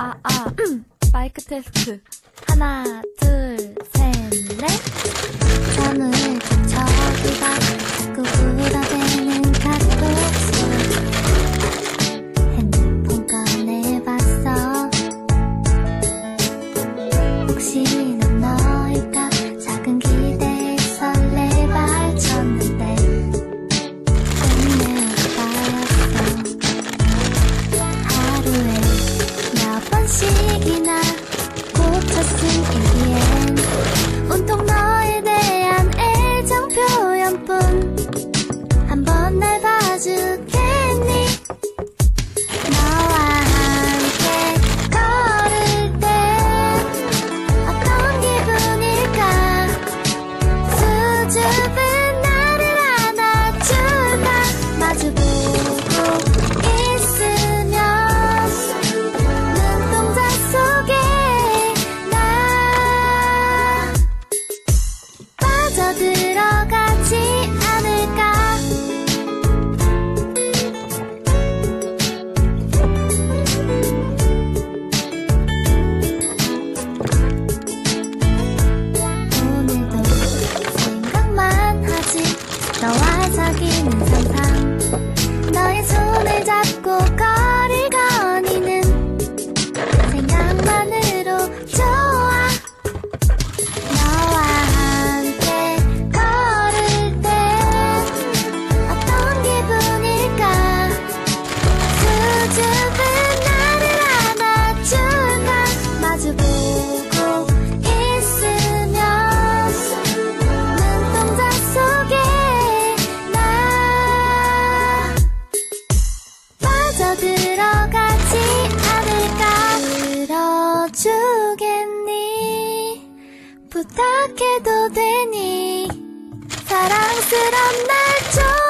아, 아, 음. 마이크 테스트. 하나, 둘, 在。现在。 부탁해도 되니 사랑스런 날 좀.